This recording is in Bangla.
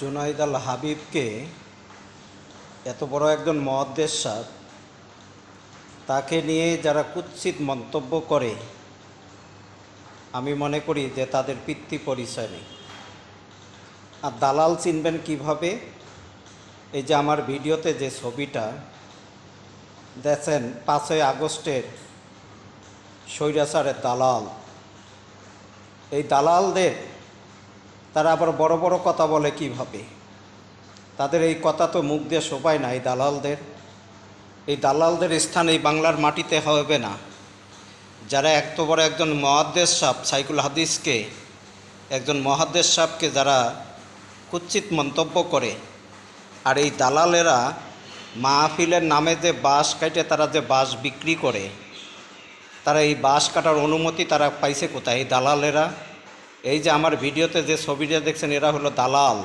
জুনাইদ আল হাবিবকে এত বড় একজন মহাদ্দেশ সাহ তাকে নিয়ে যারা কুৎসিত মন্তব্য করে, আমি মনে করি যে তাদের পিতৃ পরিচয় নেই। আর দালাল চিনবেন কীভাবে? এই যে আমার ভিডিওতে যে ছবিটা, দেখেন পাঁচই আগস্টের স্বৈরাচারের দালাল। এই দালালদের তারা আবার বড় বড় কথা বলে কীভাবে? তাদের এই কথা তো মুখ দিয়ে শোভায় না এই দালালদের। এই দালালদের স্থান এই বাংলার মাটিতে হবে না। যারা এত বড় একজন মহাদ্দেশ সাহ সাইকুল হাদিসকে, একজন মহাদ্দেশ সাহকে যারা কুৎসিত মন্তব্য করে, আর এই দালালেরা মাহফিলের নামে যে বাঁশ কাটে, তারা যে বাঁশ বিক্রি করে, তারা এই বাঁশ কাটার অনুমতি তারা পাইছে কোথায়? এই দালালেরা এই যে আমার ভিডিওতে যে ছবিটা দেখছেন এরা হলো দালাল।